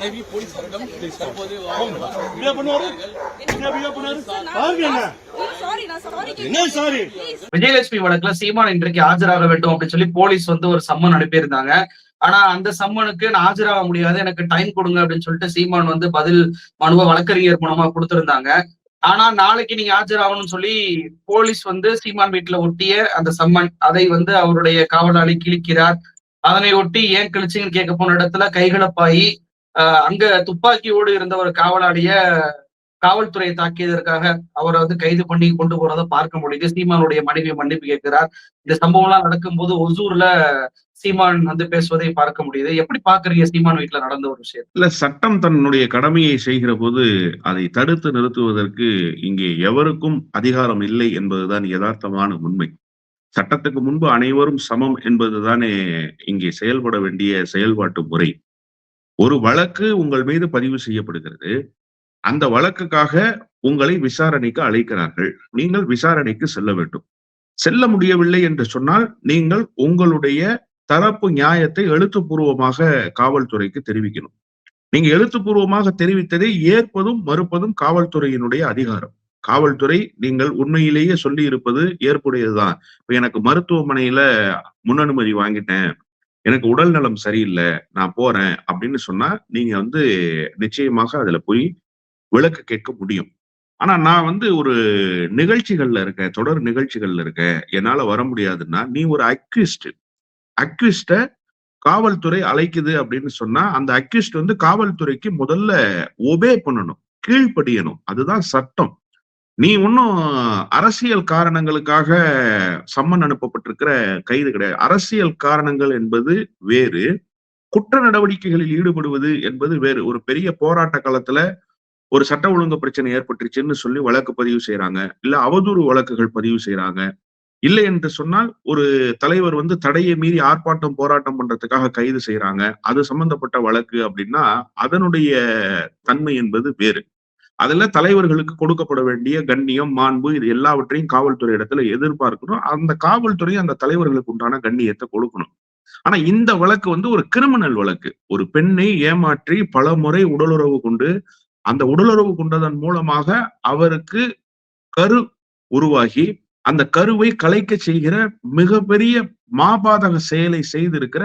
மனைவி போலீசாரிடம் தற்போது விஜயலட்சுமி வழக்குல சீமான் இன்றைக்கு ஆஜராக வேண்டும் அப்படின்னு சொல்லி போலீஸ் வந்து ஒரு சம்மன் அனுப்பியிருந்தாங்க. ஆனா அந்த சம்மனுக்கு நான் ஆஜராக முடியாது எனக்கு டைம் கொடுங்க அப்படின்னு சொல்லிட்டு சீமான் வந்து பதில் மனுவை வழக்கறிஞர் மூலமா கொடுத்திருந்தாங்க. ஆனா நாளைக்கு நீங்க ஆஜராகணும்னு சொல்லி போலீஸ் வந்து சீமான் வீட்டுல ஒட்டிய அந்த சம்மன் அதை வந்து அவருடைய காவலாளி கிழிக்கிறார். அதனை ஒட்டி ஏன் கிழிச்சிங்கன்னு கேட்க போன இடத்துல கைகலப்பாயி அங்க துப்பாக்கியோடு இருந்த ஒரு காவலாளிய காவல்துறையை தாக்கியதற்காக அவரை வந்து கைது பண்ணி கொண்டு போறதை பார்க்க முடியுது சீமானுடைய மனைவி மன்னிப்பு கேட்கிறார். இந்த சம்பவம் எல்லாம் நடக்கும்போது ஒசூர்ல சீமான் வந்து பேசுவதை பார்க்க முடியுது. எப்படி பாக்குறீங்க சீமான் வீட்டுல நடந்த ஒரு விஷயம்? இல்ல சட்டம் தன்னுடைய கடமையை செய்கிற போது அதை தடுத்து நிறுத்துவதற்கு இங்கே எவருக்கும் அதிகாரம் இல்லை என்பதுதான் யதார்த்தமான உண்மை. சட்டத்துக்கு முன்பு அனைவரும் சமம் என்பதுதானே இங்கே செயல்பட வேண்டிய செயல்பாட்டு முறை. ஒரு வழக்கு உங்கள் மீது பதிவு செய்யப்படுகிறது. அந்த வழக்குக்காக உங்களை விசாரணைக்கு அழைக்கிறார்கள். நீங்கள் விசாரணைக்கு செல்ல வேண்டும். செல்ல முடியவில்லை என்று சொன்னால் நீங்கள் உங்களுடைய தரப்பு நியாயத்தை எழுத்துப்பூர்வமாக காவல்துறைக்கு தெரிவிக்கணும். நீங்க எழுத்துப்பூர்வமாக தெரிவித்ததை ஏற்பதும் மறுப்பதும் காவல்துறையினுடைய அதிகாரம். காவல்துறை நீங்கள் உண்மையிலேயே சொல்லி இருப்பது ஏற்புடையதுதான். இப்ப எனக்கு மருத்துவமனையில முன்னனுமதி வாங்கிட்டேன். எனக்கு உடல் நலம் சரியில்லை நான் போறேன் அப்படின்னு சொன்னா நீங்க வந்து நிச்சயமாக அதுல போய் விளக்கு கேட்க முடியும். ஆனா நான் வந்து ஒரு நிகழ்ச்சிகள்ல இருக்கேன் தொடர் நிகழ்ச்சிகள்ல இருக்கேன். என்னால வர முடியாதுன்னா நீ ஒரு அக்யூஸ்ட். அக்யூஸ்ட காவல்துறை அழைக்குது அப்படின்னு சொன்னா அந்த அக்யூஸ்ட் வந்து காவல்துறைக்கு முதல்ல ஒபே பண்ணணும் கீழ்ப்படியணும். அதுதான் சட்டம். நீ ஒன்னும் அரசியல் காரணங்களுக்காக சம்மன் அனுப்பப்பட்டிருக்கிற கைது கிடையாது. அரசியல் காரணங்கள் என்பது வேறு குற்ற நடவடிக்கைகளில் ஈடுபடுவது என்பது வேறு. ஒரு பெரிய போராட்ட காலத்துல ஒரு சட்ட ஒழுங்கு பிரச்சனை ஏற்பட்டுருச்சுன்னு சொல்லி வழக்கு பதிவு செய்யறாங்க இல்ல அவதூறு வழக்குகள் பதிவு செய்யறாங்க இல்லை என்று சொன்னால் ஒரு தலைவர் வந்து தடையை மீறி ஆர்ப்பாட்டம் போராட்டம் பண்றதுக்காக கைது செய்யறாங்க அது சம்பந்தப்பட்ட வழக்கு அப்படின்னா அதனுடைய தன்மை என்பது வேறு. அதுல தலைவர்களுக்கு கொடுக்கப்பட வேண்டிய கண்ணியம் மாண்பு இது எல்லாவற்றையும் காவல்துறை இடத்துல எதிர்பார்க்கணும். அந்த காவல்துறை அந்த தலைவர்களுக்கு உண்டான கண்ணியத்தை கொடுக்கணும். ஆனா இந்த வழக்கு வந்து ஒரு கிரிமினல் வழக்கு. ஒரு பெண்ணை ஏமாற்றி பல முறை உடலுறவு கொண்டு அந்த உடலுறவு கொண்டதன் மூலமாக அவருக்கு கரு உருவாகி அந்த கருவை கலைக்க செய்கிற மிகப்பெரிய மாபாதக செயலை செய்திருக்கிற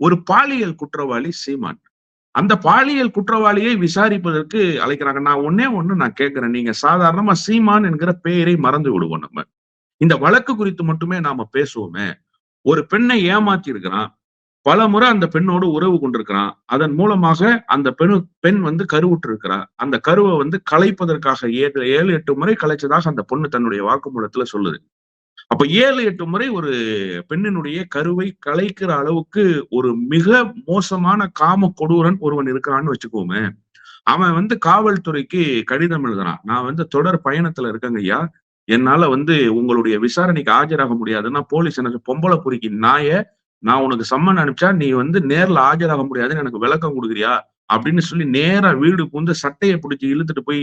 ஒரு பாலியல் குற்றவாளி சீமான். அந்த பாலியல் குற்றவாளியை விசாரிப்பதற்கு அழைக்கிறாங்க. நான் ஒன்னே ஒண்ணு நான் கேட்கிறேன். நீங்க சாதாரணமா சீமான் என்கிற பெயரை மறந்து விடுவோம் நம்ம. இந்த வழக்கு குறித்து மட்டுமே நாம பேசுவோமே. ஒரு பெண்ணை ஏமாத்தி இருக்கிறான் பல முறை அந்த பெண்ணோடு உறவு கொண்டிருக்கிறான். அதன் மூலமாக அந்த பெண் பெண் வந்து கருவுற்று இருக்கிறா அந்த கருவை வந்து கலைப்பதற்காக ஏழு ஏழு எட்டு முறை கலைச்சதாக அந்த பொண்ணு தன்னுடைய வாக்குமூலத்துல சொல்லுது. அப்ப ஏழு எட்டு முறை ஒரு பெண்ணினுடைய கருவை கலைக்கிற அளவுக்கு ஒரு மிக மோசமான காம கொடூரன் ஒருவன் இருக்கிறான்னு வச்சுக்கோமே. அவன் வந்து காவல்துறைக்கு கடிதம் எழுதுறான். நான் வந்து தொடர் பயணத்துல இருக்கேங்க ஐயா. என்னால வந்து உங்களுடைய விசாரணைக்கு ஆஜராக முடியாதுன்னா போலீஸ் எனக்கு பொம்பளை பொறுக்கி நாய நான் உனக்கு சம்மன் அனுப்பிச்சா நீ வந்து நேர்ல ஆஜராக முடியாதுன்னு எனக்கு விளக்கம் கொடுக்குறியா? அப்படின்னு சொல்லி நேரா வீடு புந்து சட்டையை பிடிச்சி இழுத்துட்டு போய்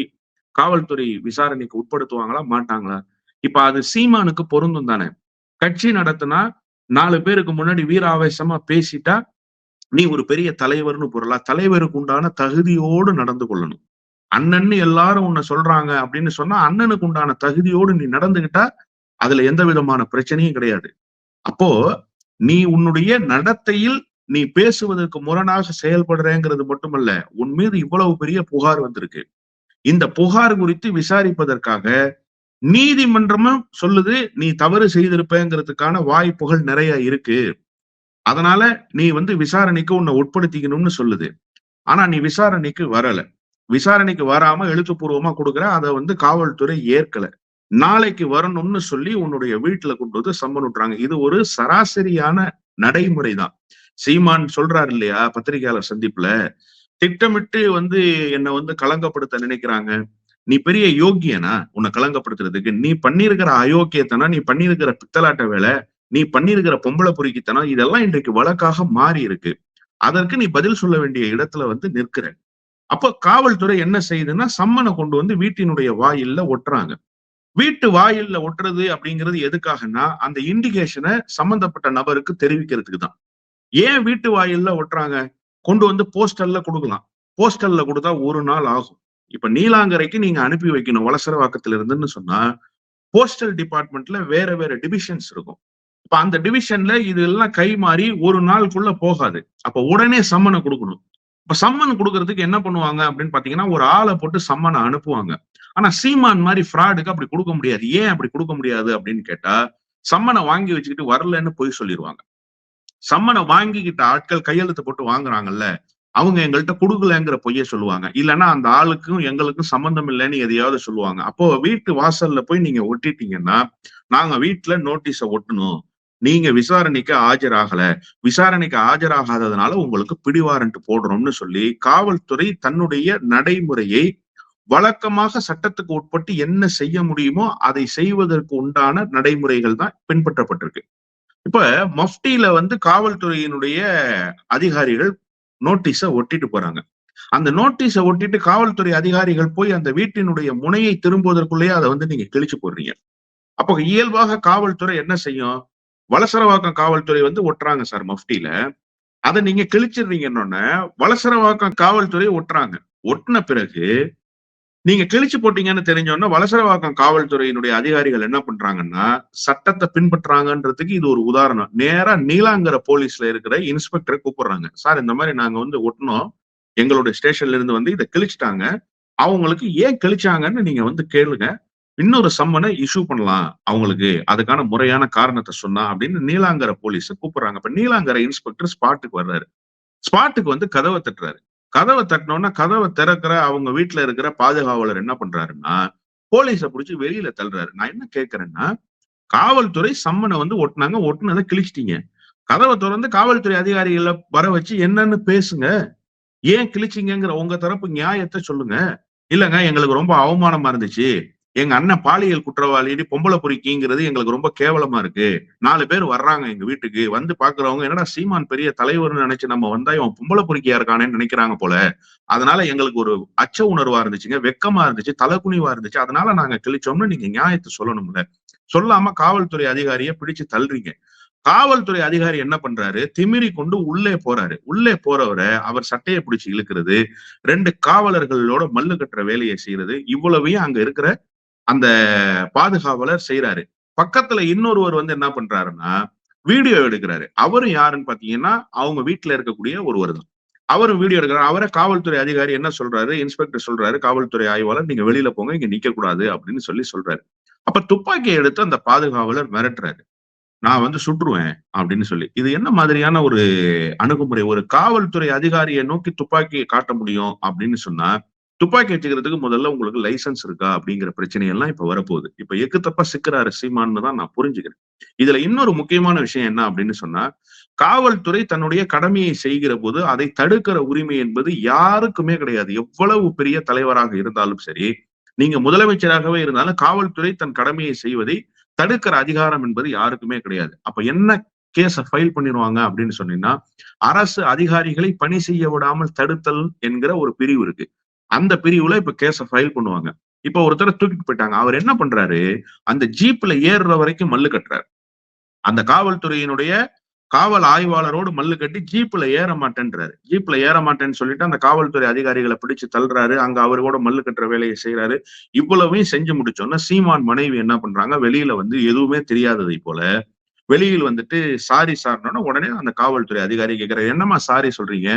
காவல்துறை விசாரணைக்கு உட்படுத்துவாங்களா? மாட்டாங்களா? இப்ப அது சீமானுக்கு பொருந்தும் தானே? கட்சி நடத்தினா நாலு பேருக்கு முன்னாடி வீர ஆவேசமா பேசிட்டா நீ ஒரு பெரிய தலைவர்னு பொருளா தலைவருக்கு உண்டான தகுதியோடு நடந்து கொள்ளணும். அண்ணன்னு எல்லாரும் உன்னை சொல்றாங்க அப்படின்னு சொன்னா அண்ணனுக்கு உண்டான தகுதியோடு நீ நடந்துகிட்டா அதுல எந்த விதமான பிரச்சனையும் கிடையாது. அப்போ நீ உன்னுடைய நடத்தையில் நீ பேசுவதற்கு முரணாக செயல்படுறேங்கிறது மட்டுமல்ல உன் மீது இவ்வளவு பெரிய புகார் வந்திருக்கு. இந்த புகார் குறித்து விசாரிப்பதற்காக நீதிமன்றமும் சொல்லுது நீ தவறு செய்திருப்பேங்கிறதுக்கான வாய்ப்புகள் நிறைய இருக்கு. அதனால நீ வந்து விசாரணைக்கு உன்னை உட்படுத்திக்கணும்னு சொல்லுது. ஆனா நீ விசாரணைக்கு வரல. விசாரணைக்கு வராம எழுத்துப்பூர்வமா கொடுக்குற அதை வந்து காவல்துறை ஏற்கல. நாளைக்கு வரணும்னு சொல்லி உன்னுடைய வீட்டுல கொண்டு வந்து சம்மன் விட்டுறாங்க. இது ஒரு சராசரியான நடைமுறை தான். சீமான் சொல்றாரு இல்லையா பத்திரிகையாளர் சந்திப்புல திட்டமிட்டு வந்து என்னை வந்து களங்கப்படுத்த நினைக்கிறாங்க. நீ பெரிய யோக்கியனா உன்னை களங்கப்படுத்துறதுக்கு நீ பண்ணியிருக்கிற அயோக்கியத்தனா நீ பண்ணியிருக்கிற பித்தலாட்ட வேலை நீ பண்ணியிருக்கிற பொம்பளை பொறுக்கித்தனா இதெல்லாம் இன்றைக்கு வழக்காக மாறி இருக்கு அதற்கு நீ பதில் சொல்ல வேண்டிய இடத்துல வந்து நிற்கிற. அப்போ காவல்துறை என்ன செய்யுதுன்னா சம்மனை கொண்டு வந்து வீட்டினுடைய வாயில்ல ஒட்டுறாங்க. வீட்டு வாயில்ல ஒட்டுறது அப்படிங்கிறது எதுக்காகன்னா அந்த இண்டிகேஷனை சம்பந்தப்பட்ட நபருக்கு தெரிவிக்கிறதுக்கு தான். ஏன் வீட்டு வாயில்ல ஒட்டுறாங்க? கொண்டு வந்து போஸ்டல்ல கொடுக்கலாம். போஸ்டல்ல கொடுத்தா ஒரு நாள் ஆகும். இப்ப நீலாங்கரைக்கு நீங்க அனுப்பி வைக்கணும் வலசரவாக்கத்துல இருந்துன்னு சொன்னா போஸ்டல் டிபார்ட்மெண்ட்ல வேற வேற டிவிஷன்ஸ் இருக்கும். இப்ப அந்த டிவிஷன்ல இது எல்லாம் கை மாறி ஒரு நாளுக்குள்ள போகாது. அப்ப உடனே சம்மனை கொடுக்கணும். இப்ப சம்மன் கொடுக்கறதுக்கு என்ன பண்ணுவாங்க அப்படின்னு பாத்தீங்கன்னா ஒரு ஆளை போட்டு சம்மனை அனுப்புவாங்க. ஆனா சீமான் மாதிரி ஃப்ராடுக்கு அப்படி கொடுக்க முடியாது. ஏன் அப்படி கொடுக்க முடியாது அப்படின்னு கேட்டா சம்மனை வாங்கி வச்சுக்கிட்டு வரலன்னு போய் சொல்லிடுவாங்க சம்மனை வாங்கிக்கிட்ட ஆட்கள் கையெழுத்து போட்டு வாங்குறாங்கல்ல அவங்க எங்கள்கிட்ட கொடுக்கலங்கிற பொய்ய சொல்லுவாங்க. இல்லைன்னா அந்த ஆளுக்கும் எங்களுக்கும் சம்பந்தம் இல்லைன்னு எதையாவது சொல்லுவாங்க. அப்போ வீட்டு வாசல்ல போய் நீங்க ஒட்டிட்டீங்கன்னா நாங்க வீட்டுல நோட்டீஸ ஒட்டணும். நீங்க விசாரணைக்கு ஆஜராகல. விசாரணைக்கு ஆஜராகாததுனால உங்களுக்கு பிடிவாரண்ட் போடுறோம்னு சொல்லி காவல்துறை தன்னுடைய நடைமுறையை வழக்கமாக சட்டத்துக்கு உட்பட்டு என்ன செய்ய முடியுமோ அதை செய்வதற்கு உண்டான நடைமுறைகள் தான் பின்பற்றப்பட்டிருக்கு. இப்ப மஃப்டியில வந்து காவல்துறையினுடைய அதிகாரிகள் நோட்டீஸ ஒட்டிட்டு போறாங்க. அந்த நோட்டீஸை ஒட்டிட்டு காவல்துறை அதிகாரிகள் போய் அந்த வீட்டினுடைய முனையை திரும்புவதற்குள்ளேயே அதை வந்து நீங்க கிழிச்சு போடுறீங்க. அப்போ இயல்பாக காவல்துறை என்ன செய்யும்? வலசரவாக்கம் காவல்துறை வந்து ஒட்டுறாங்க சார் மஃப்டியில. அதை நீங்க கிழிச்சிடுறீங்கன்னு வலசரவாக்கம் காவல்துறை ஒட்டுறாங்க. ஒட்டின பிறகு நீங்க கிழிச்சு போட்டீங்கன்னு தெரிஞ்சோன்னா வலசரவாக்கம் காவல்துறையினுடைய அதிகாரிகள் என்ன பண்றாங்கன்னா சட்டத்தை பின்பற்றாங்கன்றதுக்கு இது ஒரு உதாரணம். நேரா நீலாங்கிற போலீஸ்ல இருக்கிற இன்ஸ்பெக்டரை கூப்பிடுறாங்க. சார் இந்த மாதிரி நாங்க வந்து ஒட்டினோம். எங்களுடைய ஸ்டேஷன்ல இருந்து வந்து இதை கிழிச்சிட்டாங்க. அவங்களுக்கு ஏன் கிழிச்சாங்கன்னு நீங்க வந்து கேளுங்க. இன்னொரு சம்மனை இஷ்யூ பண்ணலாம் அவங்களுக்கு. அதுக்கான முறையான காரணத்தை சொன்னா அப்படின்னு நீலாங்கர போலீஸ கூப்பிடுறாங்க. இப்ப நீலாங்கர இன்ஸ்பெக்டர் ஸ்பாட்டுக்கு வர்றாரு. ஸ்பாட்டுக்கு வந்து கதவை தட்டுறாரு. கதவை தட்டினோம்னா கதவை திறக்கிற அவங்க வீட்டுல இருக்கிற பாதுகாவலர் என்ன பண்றாருன்னா போலீஸ புடிச்சு வெளியில தள்ளுறாரு. நான் என்ன கேட்கறேன்னா காவல்துறை சம்மனை வந்து ஒட்டினாங்க. ஒட்டுனதை கிழிச்சிட்டீங்க. கதவை திறந்து காவல்துறை அதிகாரிகளை வர வச்சு என்னன்னு பேசுங்க. ஏன் கிழிச்சிங்கங்கிற உங்க தரப்பு நியாயத்தை சொல்லுங்க. இல்லைங்க எங்களுக்கு ரொம்ப அவமானமா இருந்துச்சு. எங்க அண்ணன் பாலியல் குற்றவாளி பொம்பளை பொறிக்கிங்கிறது எங்களுக்கு ரொம்ப கேவலமா இருக்கு. நாலு பேர் வர்றாங்க எங்க வீட்டுக்கு. வந்து பாக்குறவங்க என்னடா சீமான் பெரிய தலைவர்னு நினைச்சு நம்ம வந்தா இவன் பொம்பளை பொறிக்கியா இருக்கானேன்னு நினைக்கிறாங்க போல. அதனால எங்களுக்கு ஒரு அச்ச உணர்வா இருந்துச்சுங்க வெக்கமா இருந்துச்சு தலைக்குனிவா இருந்துச்சு. அதனால நாங்க கிழிச்சோம்னு நீங்க நியாயத்தை சொல்லணும்ல. சொல்லாம காவல்துறை அதிகாரியை பிடிச்சு தள்ளுறீங்க. காவல்துறை அதிகாரி என்ன பண்றாரு? திமிரி கொண்டு உள்ளே போறாரு. உள்ளே போறவரை அவர் சட்டையை பிடிச்சு இழுக்கிறது ரெண்டு காவலர்களோட மல்லு கட்டுற வேலையை செய்யறது இவ்வளவையும் அங்க இருக்கிற அந்த பாதுகாவலர் செய்யறாரு பக்கத்துல இன்னொருவர் வந்து என்ன பண்றாருன்னா வீடியோ எடுக்கிறாரு. அவரும் யாருன்னு பாத்தீங்கன்னா அவங்க வீட்டுல இருக்கக்கூடிய ஒருவர் தான். அவரும் வீடியோ எடுக்கிறாரு. அவரை காவல்துறை அதிகாரி என்ன சொல்றாரு? இன்ஸ்பெக்டர் சொல்றாரு காவல்துறை ஆய்வாளர் நீங்க வெளியில போங்க இங்க நிக்க கூடாது அப்படின்னு சொல்லி சொல்றாரு. அப்ப துப்பாக்கியை எடுத்து அந்த பாதுகாவலர் மிரட்டுறாரு. நான் வந்து சுட்டுருவேன் அப்படின்னு சொல்லி. இது என்ன மாதிரியான ஒரு அணுகுமுறை? ஒரு காவல்துறை அதிகாரியை நோக்கி துப்பாக்கியை காட்ட முடியும் அப்படின்னு சொன்னா துப்பாக்கி வச்சுக்கிறதுக்கு முதல்ல உங்களுக்கு லைசன்ஸ் இருக்கா அப்படிங்கிற பிரச்சனையெல்லாம் இப்ப வரப்போகுது. இப்ப எக்கு தப்பா சிக்கிறாரு சீமான்னு தான் நான் புரிஞ்சுக்கிறேன். இதுல இன்னொரு முக்கியமான விஷயம் என்ன அப்படின்னு சொன்னா காவல்துறை தன்னுடைய கடமையை செய்கிற போது அதை தடுக்கிற உரிமை என்பது யாருக்குமே கிடையாது. எவ்வளவு பெரிய தலைவராக இருந்தாலும் சரி நீங்க முதலமைச்சராகவே இருந்தாலும் காவல்துறை தன் கடமையை செய்வதை தடுக்கிற அதிகாரம் என்பது யாருக்குமே கிடையாது. அப்ப என்ன கேஸ ஃபைல் பண்ணிடுவாங்க அப்படின்னு சொன்னீங்கன்னா அரசு அதிகாரிகளை பணி செய்ய விடாமல் தடுத்தல் என்கிற ஒரு பிரிவு இருக்கு. அந்த பிரிவுல இப்ப கேஸ ஃபைல் பண்ணுவாங்க. இப்ப ஒருத்தரை தூக்கிட்டு போயிட்டாங்க. அவர் என்ன பண்றாரு? அந்த ஜீப்ல ஏறுற வரைக்கும் மல்லு கட்டுறாரு. அந்த காவல்துறையினுடைய காவல் ஆய்வாளரோடு மல்லு கட்டி ஜீப்ல ஏற மாட்டேன்றாரு. ஜீப்ல ஏற மாட்டேன்னு சொல்லிட்டு அந்த காவல்துறை அதிகாரிகளை பிடிச்சு தள்ளுறாரு. அங்க அவரு கூட மல்லு கட்டுற வேலையை செய்யறாரு இவ்வளவையும் செஞ்சு முடிச்சோன்னா சீமான் மனைவி என்ன பண்றாங்க? வெளியில வந்து எதுவுமே தெரியாததை போல வெளியில் வந்துட்டு சாரி சார்னோட உடனே அந்த காவல்துறை அதிகாரி கேட்கிறாரு என்னம்மா சாரி சொல்றீங்க?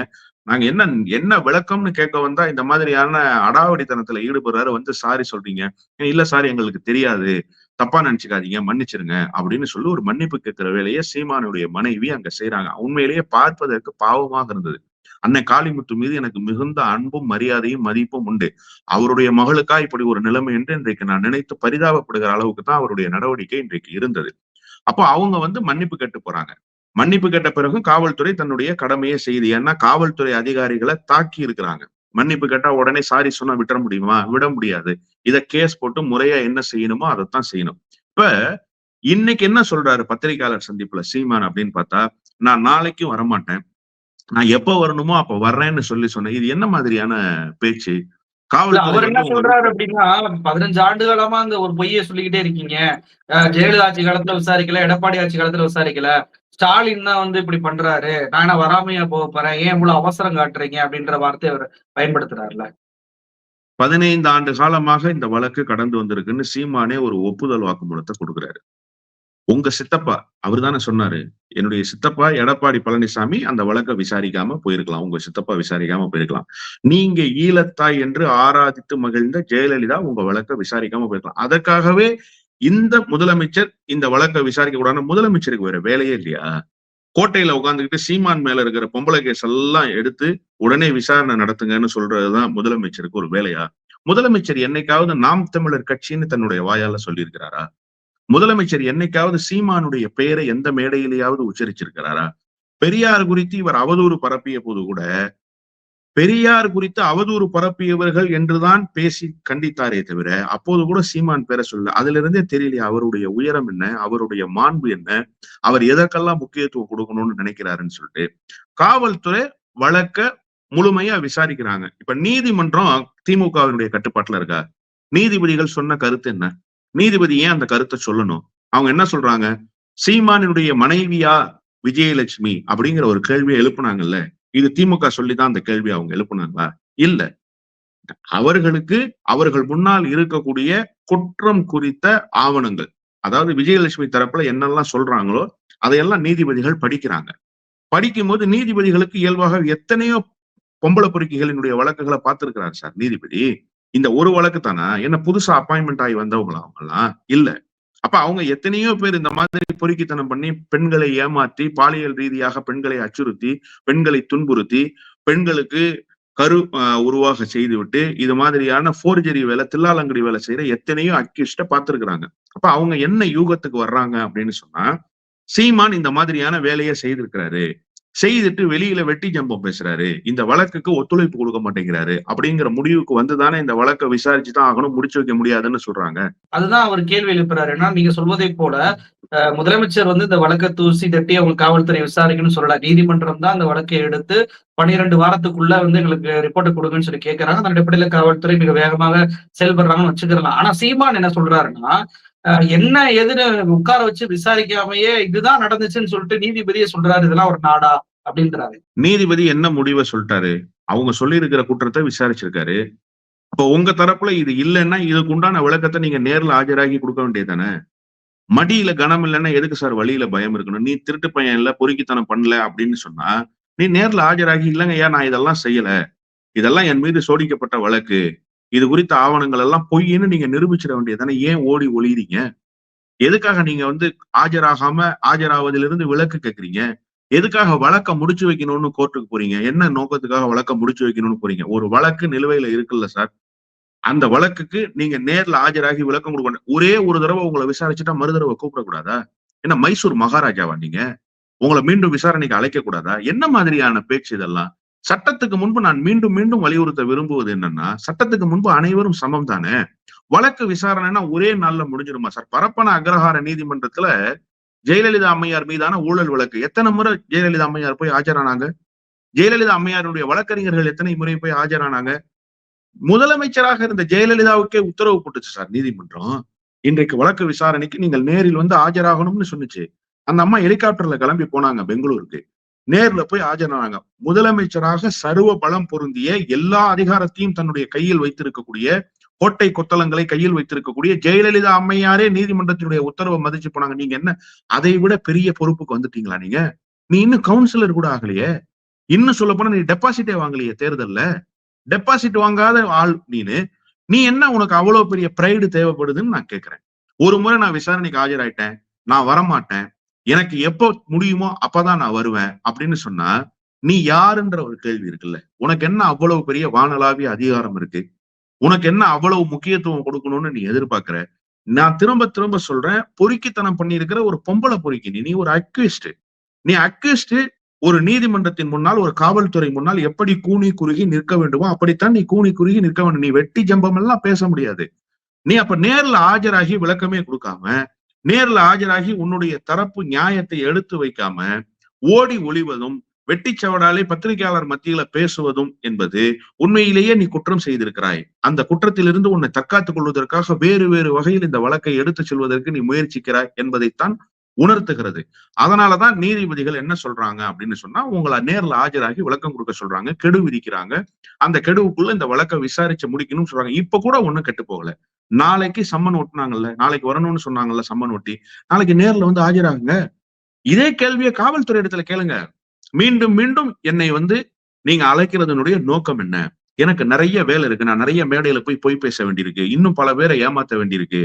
நாங்க என்ன என்ன விளக்கம்னு கேட்க வந்தா இந்த மாதிரியான அடாவடித்தனத்துல ஈடுபடுறாரு வந்து சாரி சொல்றீங்க. இல்ல சார் எங்களுக்கு தெரியாது. தப்பா நினைச்சுக்காதீங்க மன்னிச்சிருங்க அப்படின்னு சொல்லி ஒரு மன்னிப்பு கேட்கிற வேலையை சீமானுடைய மனைவி அங்க செய்யறாங்க உண்மையிலேயே பார்ப்பதற்கு பாவமாக இருந்தது. அன்னை காளிமுத்து மீது எனக்கு மிகுந்த அன்பும் மரியாதையும் மதிப்பும் உண்டு. அவருடைய மகளுக்கா இப்படி ஒரு நிலைமை என்று இன்றைக்கு நான் நினைத்து பரிதாபப்படுகிற அளவுக்கு தான் அவருடைய நடவடிக்கை இன்றைக்கு இருந்தது. அப்போ அவங்க வந்து மன்னிப்பு கேட்டு போறாங்க. மன்னிப்பு கேட்ட பிறகு காவல்துறை தன்னுடைய கடமையை செய்யுது ஏன்னா காவல்துறை அதிகாரிகளை தாக்கி இருக்கிறாங்க. மன்னிப்பு கேட்டா உடனே சாரி சொன்னா விட்டுற முடியுமா? விட முடியாது. இத கேஸ் போட்டு முறையா என்ன செய்யணுமோ அதைத்தான் செய்யணும். இப்ப இன்னைக்கு என்ன சொல்றாரு பத்திரிகையாளர் சந்திப்புல சீமான் அப்படின்னு பார்த்தா நான் நாளைக்கும் வரமாட்டேன். நான் எப்ப வரணுமோ அப்ப வர்றேன்னு சொல்லி சொன்னேன் இது என்ன மாதிரியான பேச்சு? அவர் என்ன சொல்றாரு அப்படின்னா பதினஞ்சு ஆண்டு காலமா அந்த ஒரு பொய்யை சொல்லிக்கிட்டே இருக்கீங்க. ஜெயலலிதா ஆட்சி காலத்துல விசாரிக்கல எடப்பாடி ஆட்சி காலத்துல விசாரிக்கல. ஸ்டாலின் தான் வந்து இப்படி பண்றாரு. நான் என்ன வராமையா போக போறேன்? ஏன் இவ்வளவு அவசரம் காட்டுறீங்க? அப்படின்ற வார்த்தையை அவர் பயன்படுத்துறாருல. பதினைந்து ஆண்டு காலமாக இந்த வழக்கு கடந்து வந்திருக்குன்னு சீமானே ஒரு ஒப்புதல் வாக்குமூலத்தை கொடுக்குறாரு. உங்க சித்தப்பா அவர் தானே சொன்னாரு என்னுடைய சித்தப்பா எடப்பாடி பழனிசாமி அந்த வழக்கை விசாரிக்காம போயிருக்கலாம் உங்க சித்தப்பா விசாரிக்காம போயிருக்கலாம். நீங்க ஈழத்தாய் என்று ஆராதித்து மகிழ்ந்த ஜெயலலிதா உங்க வழக்கை விசாரிக்காம போயிருக்கலாம். அதற்காகவே இந்த முதலமைச்சர் இந்த வழக்கை விசாரிக்க கூடாது முதலமைச்சருக்கு வேற வேலையே இல்லையா? கோட்டையில உட்காந்துக்கிட்டு சீமான் மேல இருக்கிற பொம்பளை கேஸ் எல்லாம் எடுத்து உடனே விசாரணை நடத்துங்கன்னு சொல்றதுதான் முதலமைச்சருக்கு ஒரு வேலையா? முதலமைச்சர் என்னைக்காவது நாம் தமிழர் கட்சின்னு தன்னுடைய வாயால சொல்லியிருக்கிறாரா? முதலமைச்சர் என்னைக்காவது சீமானுடைய பெயரை எந்த மேடையிலேயாவது உச்சரிச்சிருக்கிறாரா? பெரியார் குறித்து இவர் அவதூறு பரப்பிய போது கூட பெரியார் குறித்து அவதூறு பரப்பியவர்கள் என்றுதான் பேசி கண்டித்தாரே தவிர அப்போது கூட சீமான் பேர சொல்ல அதுல இருந்தே தெரியலையா அவருடைய உயரம் என்ன அவருடைய மாண்பு என்ன அவர் எதற்கெல்லாம் முக்கியத்துவம் கொடுக்கணும்னு நினைக்கிறாருன்னு சொல்லிட்டு காவல்துறை வழக்க முழுமையா விசாரிக்கிறாங்க. இப்ப நீதிமன்றம் திமுகவினுடைய கட்டுப்பாட்டுல இருக்கா? நீதிபதிகள் சொன்ன கருத்து என்ன? நீதிபதி ஏன் அந்த கருத்தை சொல்லணும்? அவங்க என்ன சொல்றாங்க? சீமானினுடைய மனைவியா விஜயலட்சுமி அப்படிங்கிற ஒரு கேள்வியை எழுப்புனாங்கல்ல? இது திமுக சொல்லிதான் அந்த கேள்வி அவங்க எழுப்புனாங்களா? இல்ல. அவர்களுக்கு அவர்கள் முன்னால் இருக்கக்கூடிய குற்றம் குறித்த ஆவணங்கள் அதாவது விஜயலட்சுமி தரப்புல என்னெல்லாம் சொல்றாங்களோ அதையெல்லாம் நீதிபதிகள் படிக்கிறாங்க. படிக்கும்போது நீதிபதிகளுக்கு இயல்பாக எத்தனையோ பொம்பளை பொறுக்கிகளினுடைய வழக்குகளை பார்த்திருக்கிறார் சார் நீதிபதி. இந்த ஒரு வழக்கு தானே? என்ன புதுசா அப்பாயின்மெண்ட் ஆகி வந்தவங்களா அவங்கலாம் இல்ல. அப்ப அவங்க எத்தனையோ பேர் இந்த மாதிரி பொறுக்கித்தனம் பண்ணி பெண்களை ஏமாற்றி பாலியல் ரீதியாக பெண்களை அச்சுறுத்தி பெண்களை துன்புறுத்தி பெண்களுக்கு கரு ஆஹ், உருவாக செய்துவிட்டு இது மாதிரியான ஃபோர்ஜரி வேலை தில்லாலங்கடி வேலை செய்யற எத்தனையோ அக்யூஸ்ட பார்த்திருக்கிறாங்க. அப்ப அவங்க என்ன யூகத்துக்கு வர்றாங்க அப்படின்னு சொன்னா சீமான் இந்த மாதிரியான வேலையை செய்திருக்கிறாரு. செய்துட்டு வெளியில வெட்டி ஜம்பம் பேசுறாரு. இந்த வழக்குக்கு ஒத்துழைப்பு கொடுக்க மாட்டேங்கிறாரு. அப்படிங்கிற முடிவுக்கு வந்துதானே இந்த வழக்கை விசாரிச்சு தான் ஆகணும் முடிச்சு வைக்க முடியாதுன்னு சொல்றாங்க. அதுதான் அவர் கேள்வி எழுப்புறாரு. ஏன்னா நீங்க சொல்வதை போல அஹ், முதலமைச்சர் வந்து இந்த வழக்கை தூசி தட்டி அவங்க காவல்துறை விசாரிக்கணும்னு சொல்லல. நீதிமன்றம் தான் அந்த வழக்கை எடுத்து பன்னிரெண்டு வாரத்துக்குள்ள வந்து எங்களுக்கு ரிப்போர்ட் கொடுங்கன்னு சொல்லி கேட்கறாங்க அந்த அடிப்படையில காவல்துறை மிக வேகமாக செயல்படுறாங்கன்னு வச்சுக்கலாம். ஆனா சீமான் என்ன சொல்றாருன்னா என்ன எதுன்னு உட்கார வச்சு விசாரிக்காமயே இதுதான் நடந்துச்சுன்னு சொல்லிட்டு நீதிபதியே சொல்றாரு இதெல்லாம் ஒரு நாடா அப்படின்றாரு. நீதிபதி என்ன முடிவை சொல்லிட்டாரு? அவங்க சொல்லியிருக்கிற குற்றத்தை விசாரிச்சிருக்காரு. அப்போ உங்க தரப்புல இது இல்லைன்னா இதுக்கு உண்டான விளக்கத்தை நீங்க நேர்ல ஆஜராகி கொடுக்க வேண்டியதானே மடியில கனம் இல்லைன்னா எதுக்கு சார் வழியில பயம் இருக்கணும்? நீ திருட்டு பையன் இல்ல பொறுக்கித்தனம் பண்ணல அப்படின்னு சொன்னா நீ நேர்ல ஆஜராகி இல்லைங்க ஐயா நான் இதெல்லாம் செய்யல. இதெல்லாம் என் மீது சோடிக்கப்பட்ட வழக்கு. இது குறித்த ஆவணங்கள் எல்லாம் பொய்ன்னு நீங்க நிரூபிச்சிட வேண்டியதானே ஏன் ஓடி ஒழியிறீங்க எதுக்காக நீங்க வந்து ஆஜராகாம ஆஜராவதிலிருந்து விலக்கு கேட்குறீங்க எதுக்காக வழக்க முடிச்சு வைக்கணும்னு கோர்ட்டுக்கு போறீங்க? என்ன நோக்கத்துக்காக வழக்க முடிச்சு வைக்கணும்னு போறீங்க? ஒரு வழக்கு நிலுவையில இருக்குல்ல சார். அந்த வழக்குக்கு நீங்க நேர்ல ஆஜராகி விளக்கம் கொடுக்கணும் ஒரே ஒரு தடவை உங்களை விசாரிச்சுட்டா மறு தடவை கூப்பிடக்கூடாதா? என்ன மைசூர் மகாராஜாவா நீங்க? உங்களை மீண்டும் விசாரணைக்கு அழைக்க கூடாதா என்ன மாதிரியான பேச்சு இதெல்லாம்? சட்டத்துக்கு முன்பு நான் மீண்டும் மீண்டும் வலியுறுத்த விரும்புவது என்னன்னா சட்டத்துக்கு முன்பு அனைவரும் சமம் தானே? வழக்கு விசாரணைனா ஒரே நாள்ல முடிஞ்சிருமா சார்? பரப்பன அக்ரஹார நீதிமன்றத்துல ஜெயலலிதா அம்மையார் மீதான ஊழல் வழக்கு. எத்தனை முறை ஜெயலலிதா அம்மையார் போய் ஆஜரானாங்க? ஜெயலலிதா அம்மையாருடைய வழக்கறிஞர்கள் எத்தனை முறை போய் ஆஜரானாங்க? முதலமைச்சராக இருந்த ஜெயலலிதாவுக்கே உத்தரவு போட்டுச்சு சார் நீதிமன்றம். இன்றைக்கு வழக்கு விசாரணைக்கு நீங்கள் நேரில் வந்து ஆஜராகணும்னு சொன்னுச்சு. அந்த அம்மா ஹெலிகாப்டர்ல கிளம்பி போனாங்க பெங்களூருக்கு. நேர்ல போய் ஆஜரானாங்க. முதலமைச்சராக சர்வ பலம் பொருந்திய எல்லா அதிகாரத்தையும் தன்னுடைய கையில் வைத்திருக்கக்கூடிய கோட்டை கொத்தளங்களை கையில் வைத்திருக்கக்கூடிய ஜெயலலிதா அம்மையாரே நீதிமன்றத்தினுடைய உத்தரவை மதிச்சு போனாங்க. நீங்க என்ன? அதை விட பெரிய பொறுப்புக்கு வந்துட்டீங்களா நீங்க? நீ இன்னும் கவுன்சிலர் கூட ஆகலையே. இன்னும் சொல்ல போனா நீ டெபாசிட்டே வாங்கலையே தேர்தல்ல. டெபாசிட் வாங்காத ஆள் நீனு. நீ என்ன உனக்கு அவ்வளவு பெரிய பிரைடு தேவைப்படுதுன்னு நான் கேட்கிறேன் ஒரு முறை நான் விசாரணைக்கு ஆஜராயிட்டேன். நான் வரமாட்டேன். எனக்கு எப்போ முடியுமோ அப்பதான் நான் வருவேன் அப்படின்னு சொன்னா நீ யாருன்ற ஒரு கேள்வி இருக்குல்ல. உனக்கு என்ன அவ்வளவு பெரிய வானலாவிய அதிகாரம் இருக்கு? உனக்கு என்ன அவ்வளவு முக்கியத்துவம் கொடுக்கணும்னு நீ எதிர்பார்க்கிற? நான் திரும்ப திரும்ப சொல்றேன் பொறுக்கித்தனம் பண்ணியிருக்கிற ஒரு பொம்பளை பொறுக்கி நீ நீ ஒரு அக்யூஸ்ட் நீ அக்யூஸ்ட் ஒரு நீதிமன்றத்தின் முன்னால் ஒரு காவல்துறை முன்னால் எப்படி கூனி குறுகி நிற்க வேண்டுமோ அப்படித்தான் நீ கூனி குறுகி நிற்க வேண்டும். நீ வெட்டி ஜம்பம் எல்லாம் பேச முடியாது. நீ அப்ப நேர்ல ஆஜராகி விளக்கமே கொடுக்காம நேர்ல ஆஜராகி உன்னுடைய தரப்பு நியாயத்தை எடுத்து வைக்காம ஓடி ஒளிவதும் வெட்டிச்சவடாலே பத்திரிகையாளர் மத்தியில பேசுவதும் என்பது உண்மையிலேயே நீ குற்றம் செய்திருக்கிறாய். அந்த குற்றத்திலிருந்து உன்னை தற்காத்துக் கொள்வதற்காக வேறு வேறு வகையில் இந்த வழக்கை எடுத்துச் செல்வதற்கு நீ முயற்சிக்கிறாய் என்பதைத்தான் உணர்த்துகிறது. அதனாலதான் நீதிபதிகள் என்ன சொல்றாங்க அப்படின்னு சொன்னா உங்களை நேர்ல ஆஜராகி விளக்கம் கொடுக்க சொல்றாங்க கெடு விதிக்கிறாங்க அந்த கெடுவுக்குள்ள இந்த வழக்கை விசாரிச்சு முடிக்கணும்னு சொல்றாங்க. இப்ப கூட ஒண்ணும் கெட்டு போகல. நாளைக்கு சம்மன் ஒட்டினாங்கல்ல நாளைக்கு வரணும்னு சொன்னாங்கல்ல சம்மன் ஒட்டி நாளைக்கு நேர்ல வந்து ஆஜராகுங்க. இதே கேள்வியை காவல்துறை இடத்துல கேளுங்க. மீண்டும் மீண்டும் என்னை வந்து நீங்க அழைக்கிறதுனுடைய நோக்கம் என்ன? எனக்கு நிறைய வேலை இருக்கு. நான் நிறைய மேடையில போய் பொய் பேச வேண்டியிருக்கு. இன்னும் பல பேரை ஏமாத்த வேண்டியிருக்கு.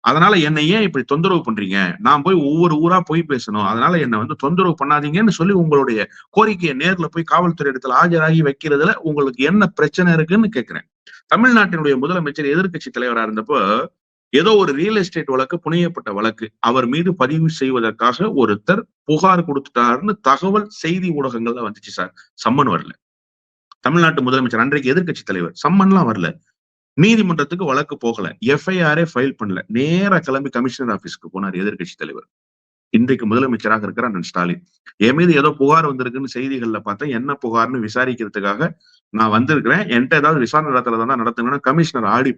அதனால என்னை ஏன் இப்படி தொந்தரவு பண்றீங்க? நான் போய் ஒவ்வொரு ஊரா போய் பேசணும். அதனால என்னை வந்து தொந்தரவு பண்ணாதீங்கன்னு சொல்லி உங்களுடைய கோரிக்கையை நேர்ல போய் காவல்துறை இடத்துல ஆஜராகி வைக்கிறதுல உங்களுக்கு என்ன பிரச்சனை இருக்குன்னு கேட்கிறேன் தமிழ்நாட்டினுடைய முதலமைச்சர் எதிர்கட்சி தலைவரா இருந்தப்போ ஏதோ ஒரு ரியல் எஸ்டேட் வழக்கு புனையப்பட்ட வழக்கு அவர் மீது பதிவு செய்வதற்காக ஒருத்தர் புகார் கொடுத்துட்டாருன்னு தகவல் செய்தி ஊடகங்கள்ல வந்துச்சு சார். சம்மன் வரல. தமிழ்நாட்டு முதலமைச்சர் அன்றைக்கு எதிர்க்கட்சி தலைவர். சம்மன்லாம் வரல. நீதிமன்றத்துக்கு வழக்கு போகல. எஃப்ஐஆரே ஃபைல் பண்ணல. நேரா கிளம்பி கமிஷனர் ஆபீஸ்க்கு போனார் எதிர்கட்சி தலைவர். இன்றைக்கு முதலமைச்சராக இருக்கிற அண்ணன் ஸ்டாலின். என் மீது ஏதோ புகார் வந்திருக்குன்னு செய்திகள்ல பார்த்தா என்ன புகார்னு விசாரிக்கிறதுக்காக நான் வந்திருக்கிறேன். என்கிட்ட ஏதாவது விசாரணை நடத்துல தான் நடத்துங்கன்னா கமிஷனர் ஆடி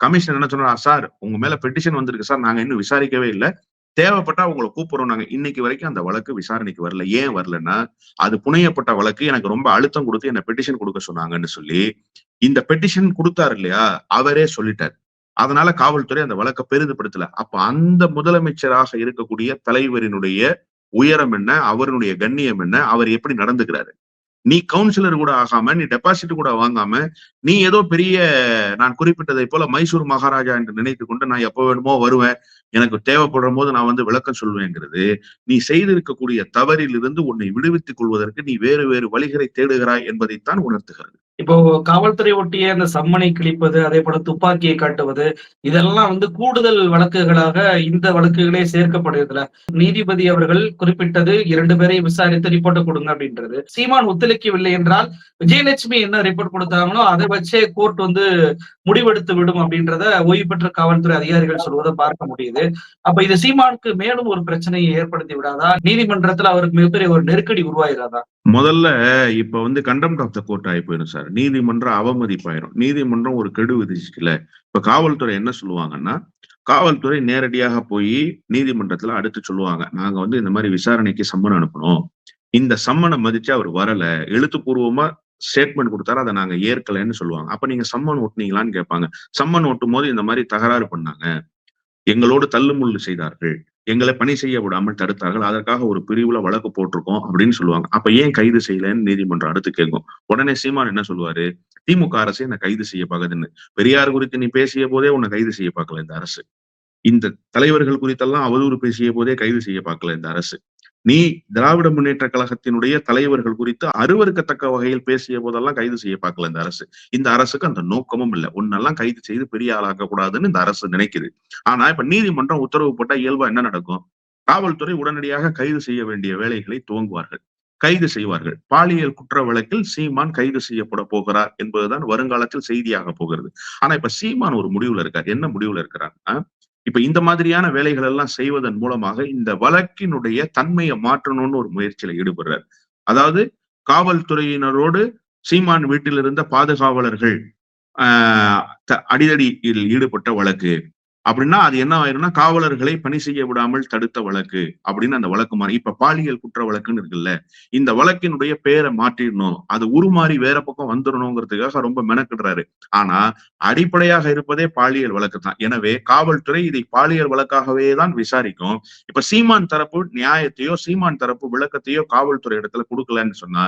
கமிஷனர் என்ன சொன்னா சார் உங்க மேல பெட்டிஷன் வந்திருக்கு. சார் நாங்க இன்னும் விசாரிக்கவே இல்லை. தேவைப்பட்டா அவங்களை கூப்பிடுறோம் நாங்க. இன்னைக்கு வரைக்கும் அந்த வழக்கு விசாரணைக்கு வரல. ஏன் வரலன்னா அது புனையப்பட்ட வழக்கு. எனக்கு ரொம்ப அழுத்தம் கொடுத்து என்ன பெட்டிஷன் கொடுக்க சொன்னாங்கன்னு சொல்லி இந்த பெட்டிஷன் கொடுத்தாரு இல்லையா? அவரே சொல்லிட்டார். அதனால காவல்துறை அந்த வழக்கை பெரிதுபடுத்தல. அப்ப அந்த முதலமைச்சராக இருக்கக்கூடிய தலைவரினுடைய உயரம் என்ன? அவருடைய கண்ணியம் என்ன? அவர் எப்படி நடந்துக்கிறாரு? நீ கவுன்சிலர் கூட ஆகாம நீ டெபாசிட் கூட வாங்காம நீ ஏதோ பெரிய நான் குறிப்பிட்டதை போல மைசூர் மகாராஜா என்று நினைத்து கொண்டு நான் எப்ப வேணுமோ வருவேன். எனக்கு தேவைப்படும் போது நான் வந்து விளக்கம் சொல்வேங்கிறது நீ செய்திருக்கக்கூடிய தவறிலிருந்து உன்னை விடுவித்துக் கொள்வதற்கு நீ வேறு வேறு வழிகளை தேடுகிறாய் என்பதைத்தான் உணர்த்துகிறது. இப்போ காவல்துறை ஒட்டிய அந்த சம்மனை கிழிப்பது அதே போல துப்பாக்கியை காட்டுவது இதெல்லாம் வந்து கூடுதல் வழக்குகளாக இந்த வழக்குகளே சேர்க்கப்படுகிறதுல. நீதிபதி அவர்கள் குறிப்பிட்டது இரண்டு பேரை விசாரித்து ரிப்போர்ட் கொடுங்க அப்படின்றது. சீமான் ஒத்துழைக்கவில்லை என்றால் விஜயலட்சுமி என்ன ரிப்போர்ட் கொடுத்தாங்களோ அதை வச்சே கோர்ட் வந்து முடிவெடுத்து விடும் அப்படின்றத ஓய்வு பெற்ற காவல்துறை அதிகாரிகள் சொல்வதை பார்க்க முடியுது. அப்ப இது சீமானுக்கு மேலும் ஒரு பிரச்சனையை ஏற்படுத்தி விடாதா? நீதிமன்றத்துல அவருக்கு மிகப்பெரிய ஒரு நெருக்கடி உருவாகிறாதா? முதல்ல இப்ப வந்து கண்டெம்ட் ஆஃப் த கோர்ட் ஆகி போயிடும் சார். நீதிமன்றம் அவமதிப்பாயிரும். நீதிமன்றம் ஒரு கெடு விதிச்சுக்கல இப்ப காவல்துறை என்ன சொல்லுவாங்கன்னா காவல்துறை நேரடியாக போய் நீதிமன்றத்துல அடுத்து சொல்லுவாங்க. நாங்க வந்து இந்த மாதிரி விசாரணைக்கு சம்மன் அனுப்பணும். இந்த சம்மனை மதிச்சு அவர் வரல. எழுத்துப்பூர்வமா ஸ்டேட்மெண்ட் கொடுத்தாரு. அதை நாங்க ஏற்கலைன்னு சொல்லுவாங்க. அப்ப நீங்க சம்மன் ஓட்டுனீங்களான்னு கேட்பாங்க. சம்மன் ஓட்டும் போது இந்த மாதிரி தகராறு பண்ணாங்க. எங்களோடு தள்ளுமுள்ளு செய்தார்கள். எங்களை பணி செய்ய விடாமல் தடுத்தார்கள். அதற்காக ஒரு பிரிவுல வழக்கு போட்டிருக்கோம் அப்படின்னு சொல்லுவாங்க. அப்ப ஏன் கைது செய்யலன்னு நீதிமன்றம் அடுத்து கேட்கும். உடனே சீமான் என்ன சொல்லுவாரு? திமுக அரசு என்னை கைது செய்ய பார்க்குதுன்னு பெரியார் குறித்து நீ பேசிய போதே உன்னை கைது செய்ய பார்க்கல இந்த அரசு. இந்த தலைவர்கள் குறித்தெல்லாம் அவதூறு பேசிய போதே கைது செய்ய பார்க்கல இந்த அரசு. நீ திராவிட முன்னேற்ற கழகத்தினுடைய தலைவர்கள் குறித்து அருவருக்கத்தக்க வகையில் பேசிய போதெல்லாம் கைது செய்ய பார்க்கல இந்த அரசு. இந்த அரசுக்கு அந்த நோக்கமும் இல்லை. உன்னெல்லாம் கைது செய்து பெரிய ஆளாக்க கூடாதுன்னு இந்த அரசு நினைக்குது. ஆனா இப்ப நீதிமன்றம் உத்தரவு போட்டா இயல்பா என்ன நடக்கும்? காவல்துறை உடனடியாக கைது செய்ய வேண்டிய வேலைகளை துவங்குவார்கள். கைது செய்வார்கள். பாலியல் குற்ற வழக்கில் சீமான் கைது செய்யப்பட போகிறார் என்பதுதான் வருங்காலத்தில் செய்தியாக போகிறது. ஆனா இப்ப சீமான் ஒரு முடிவுல இருக்கார். என்ன முடிவுல இருக்கிறார்னா இப்ப இந்த மாதிரியான வேலைகள் எல்லாம் செய்வதன் மூலமாக இந்த வழக்கினுடைய தன்மையை மாற்றணும்னு ஒரு முயற்சியில ஈடுபடுறார். அதாவது காவல்துறையினரோடு சீமான் வீட்டில் இருந்த பாதுகாவலர்கள் ஆஹ் அடிதடியில் ஈடுபட்ட வழக்கு. அப்படின்னா அது என்ன ஆயிரும்னா காவலர்களை பணி செய்ய விடாமல் தடுத்த வழக்கு அப்படின்னு அந்த வழக்கு மாறி இப்ப பாலியல் குற்ற வழக்குன்னு இருக்குல்ல இந்த வழக்கினுடைய பேரை மாற்றிடணும். அது உருமாறி வேற பக்கம் வந்துடணுங்கிறதுக்காக ரொம்ப மெனக்கிடுறாரு. ஆனா அடிப்படையாக இருப்பதே பாலியல் வழக்கு தான். எனவே காவல்துறை இதை பாலியல் வழக்காகவே தான் விசாரிக்கும். இப்ப சீமான் தரப்பு நியாயத்தையோ சீமான் தரப்பு விளக்கத்தையோ காவல்துறை இடத்துல கொடுக்கலன்னு சொன்னா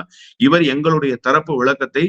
இவர் எங்களுடைய தரப்பு விளக்கத்தை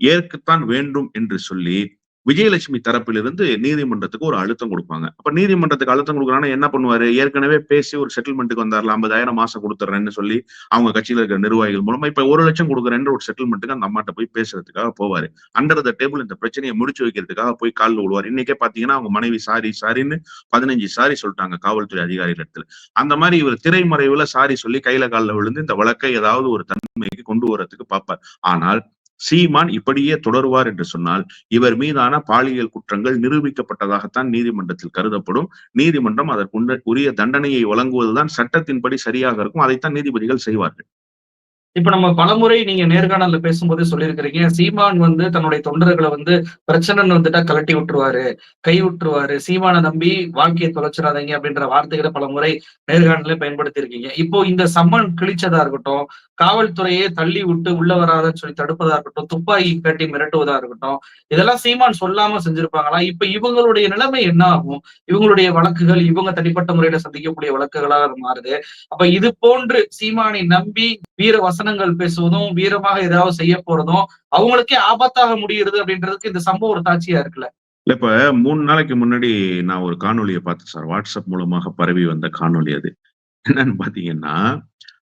ஏற்கத்தான் வேண்டும் என்று சொல்லி விஜயலட்சுமி தரப்பிலிருந்து நீதிமன்றத்துக்கு ஒரு அழுத்தம் கொடுப்பாங்க. அப்ப நீதிமன்றத்துக்கு அழுத்தம் கொடுக்குறாங்கன்னா என்ன பண்ணுவாரு? ஏற்கனவே பேசி ஒரு செட்டில்மெண்ட்டுக்கு வந்தார்ல ஐம்பதாயிரம் மாசம் கொடுத்துறேன்னு சொல்லி அவங்க கட்சியில இருக்கிற நிர்வாகிகள் மூலமா இப்ப ஒரு லட்சம் கொடுக்குறேன்ற ஒரு செட்டில்மெண்ட்டுக்கு அந்த அம்மாட்ட போய் பேசுறதுக்காக போவாரு. அண்டர் த டேபிள் இந்த பிரச்சனையை முடிச்சு வைக்கிறதுக்காக போய் காலில் விடுவார் இன்னைக்கே பாத்தீங்கன்னா அவங்க மனைவி சாரி சாரின்னு பதினஞ்சு சாரி சொல்லிட்டாங்க காவல்துறை அதிகாரிகள் இடத்துல. அந்த மாதிரி இவர் திரைமறைவுல சாரி சொல்லி கையில காலில் விழுந்து இந்த வழக்கை ஏதாவது ஒரு தன்மைக்கு கொண்டு வரத்துக்கு பார்ப்பார். ஆனால் சீமான் இப்படியே தொடருவார் என்று சொன்னால் இவர் மீதான பாலியல் குற்றங்கள் நிரூபிக்கப்பட்டதாகத்தான் நீதிமன்றத்தில் கருதப்படும். நீதிமன்றம் அதற்கு உரிய தண்டனையை வழங்குவதுதான் சட்டத்தின்படி சரியாக இருக்கும். அதைத்தான் நீதிபதிகள் செய்வார்கள். இப்ப நம்ம பலமுறை நீங்க நேர்காணல்ல பேசும்போது சொல்லியிருக்கிறீங்க. சீமான் வந்து தன்னுடைய தொண்டர்களை வந்து பிரச்சனைன்னு வந்துட்டா கலட்டி விட்டுருவாரு கை விட்டுருவாரு. சீமானை நம்பி வாழ்க்கையை தொலைச்சிடாதீங்க அப்படின்ற வார்த்தைகளை பலமுறை நேர்காணல பயன்படுத்தி இருக்கீங்க இப்போ இந்த சம்மன் கிழிச்சதா இருக்கட்டும் காவல்துறையே தள்ளி விட்டு உள்ள வராதன்னு சொல்லி தடுப்பதா இருக்கட்டும் துப்பாக்கி கட்டி மிரட்டுவதா இருக்கட்டும் இதெல்லாம் சீமான் சொல்லாம செஞ்சிருப்பாங்களா? இப்ப இவங்களுடைய நிலைமை என்ன ஆகும்? இவங்களுடைய வழக்குகள் இவங்க தனிப்பட்ட முறையில சந்திக்கக்கூடிய வழக்குகளாக மாறுது. அப்ப இது போன்று சீமானை நம்பி வீர வசனங்கள் பேசுவதும் வீரமாக ஏதாவது செய்ய போறதும் அவங்களுக்கே ஆபத்தாக முடியுது அப்படின்றதுக்கு இந்த சம்பவம் ஒரு சாட்சியா இருக்குல்ல? இல்ல இப்ப மூணு நாளைக்கு முன்னாடி நான் ஒரு காணொலியை பார்த்தேன் சார். வாட்ஸ்அப் மூலமாக பரவி வந்த காணொலி அது. என்னன்னு பாத்தீங்கன்னா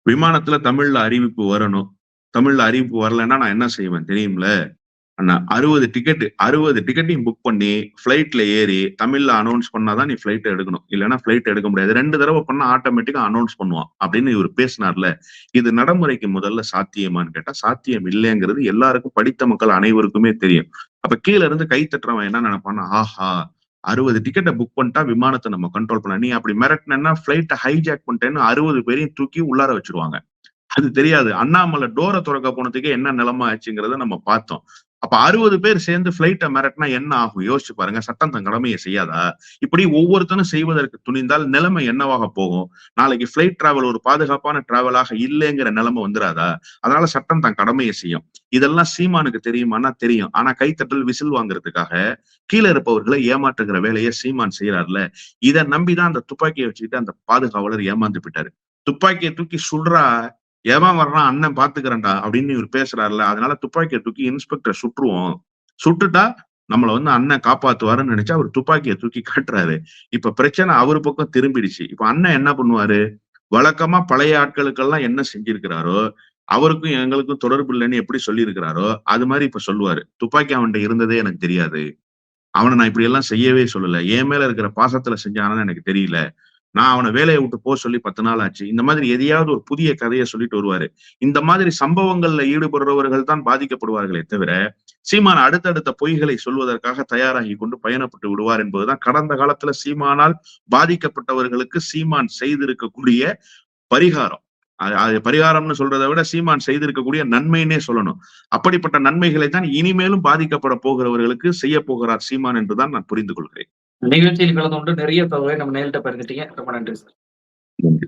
விமானத்துல தமிழ்ல அறிவிப்பு வரணும். தமிழ்ல அறிவிப்பு வரலைன்னா நான் என்ன செய்வேன் தெரியும்ல? அண்ணா அறுபது டிக்கெட் அறுபது டிக்கெட்டையும் புக் பண்ணி ஃபிளைட்ல ஏறி தமிழ்ல அனௌன்ஸ் பண்ணாதான் நீ ஃபிளைட் எடுக்கணும். இல்லைன்னா ஃபிளைட் எடுக்க முடியாது. ரெண்டு தடவை பண்ணா ஆட்டோமேட்டிக்கா அனௌன்ஸ் பண்ணுவான் அப்படின்னு இவர் பேசினார்ல. இது நடைமுறைக்கு முதல்ல சாத்தியமான்னு கேட்டா சாத்தியம் இல்லைங்கிறது எல்லாருக்கும் படித்த மக்கள் அனைவருக்குமே தெரியும். அப்ப கீழ இருந்து கை தட்டுறவன் என்ன நினைப்பான்னா ஆஹா அறுபது டிக்கெட்டை புக் பண்ணிட்டா விமானத்தை நம்ம கண்ட்ரோல் பண்ணலாம். நீ அப்படி மிரட்டினா ஃபிளைட்டை ஹைஜாக் பண்ணிட்டேன்னு அறுபது பேரையும் தூக்கி உள்ளார வச்சிருவாங்க. அது தெரியாது. அண்ணாமலை டோரை திறக்க போனதுக்கு என்ன நிலைமை ஆச்சுங்கிறத நம்ம பார்த்தோம். அப்ப அறுபது பேர் சேர்ந்து பிளைட்டை மிரட்டினா என்ன ஆகும்? யோசிச்சு பாருங்க. சட்டம் தன் கடமையை செய்யாதா? இப்படி ஒவ்வொருத்தனும் செய்வதற்கு துணிந்தால் நிலைமை என்னவாக போகும்? நாளைக்கு பிளைட் டிராவல் ஒரு பாதுகாப்பான டிராவலாக இல்லைங்கிற நிலைமை வந்துடாதா அதனால சட்டம் தன் கடமையை செய்யும். இதெல்லாம் சீமானுக்கு தெரியுமானா தெரியும். ஆனா கைத்தட்டல் விசில் வாங்குறதுக்காக கீழே இருப்பவர்களை ஏமாற்றுகிற வேலையை சீமான் செய்யறாருல இதை நம்பிதான் அந்த துப்பாக்கியை வச்சுக்கிட்டு அந்த பாதுகாவலர் ஏமாந்து போயிட்டாரு. துப்பாக்கியை தூக்கி சுடுறா எவன் வர்றான் அண்ணன் பாத்துக்கிறேன்டா அப்படின்னு இவர் பேசுறாருல அதனால துப்பாக்கியை தூக்கி இன்ஸ்பெக்டர் சுட்டுருவோம் சுட்டுட்டா நம்மள வந்து அண்ணன் காப்பாத்துவாருன்னு நினைச்சா அவர் துப்பாக்கியை தூக்கி காட்டுறாரு. இப்ப பிரச்சனை அவரு பக்கம் திரும்பிடுச்சு. இப்ப அண்ணன் என்ன பண்ணுவாரு? வழக்கமா பழைய ஆட்களுக்கெல்லாம் என்ன செஞ்சிருக்கிறாரோ அவருக்கும் எங்களுக்கும் தொடர்பு இல்லைன்னு எப்படி சொல்லியிருக்கிறாரோ அது மாதிரி இப்ப சொல்லுவாரு. துப்பாக்கி அவன்கிட்ட இருந்ததே எனக்கு தெரியாது. அவனை நான் இப்படி எல்லாம் செய்யவே சொல்லல. என் மேல இருக்கிற பாசத்துல செஞ்சானு எனக்கு தெரியல. நான் அவனை வேலையை விட்டு போக சொல்லி பத்து நாள் ஆச்சு. இந்த மாதிரி எதையாவது ஒரு புதிய கதையை சொல்லிட்டு வருவாரு. இந்த மாதிரி சம்பவங்கள்ல ஈடுபடுறவர்கள் தான் பாதிக்கப்படுவார்களே தவிர சீமான் அடுத்தடுத்த பொய்களை சொல்வதற்காக தயாராகி கொண்டு பயணப்பட்டு விடுவார் என்பதுதான் கடந்த காலத்துல சீமானால் பாதிக்கப்பட்டவர்களுக்கு சீமான் செய்திருக்கக்கூடிய பரிகாரம். அது- பரிகாரம்னு சொல்றதை விட சீமான் செய்திருக்கக்கூடிய நன்மைன்னே சொல்லணும். அப்படிப்பட்ட நன்மைகளை தான் இனிமேலும் பாதிக்கப்பட போகிறவர்களுக்கு செய்ய போகிறார் சீமான் என்றுதான் நான் புரிந்து கொள்கிறேன். நிகழ்ச்சியில் கலந்து கொண்டு நிறைய தகவலை நம்ம நேரிட்ட பகிர்ந்துட்டீங்க. ரொம்ப நன்றி சார். நன்றி.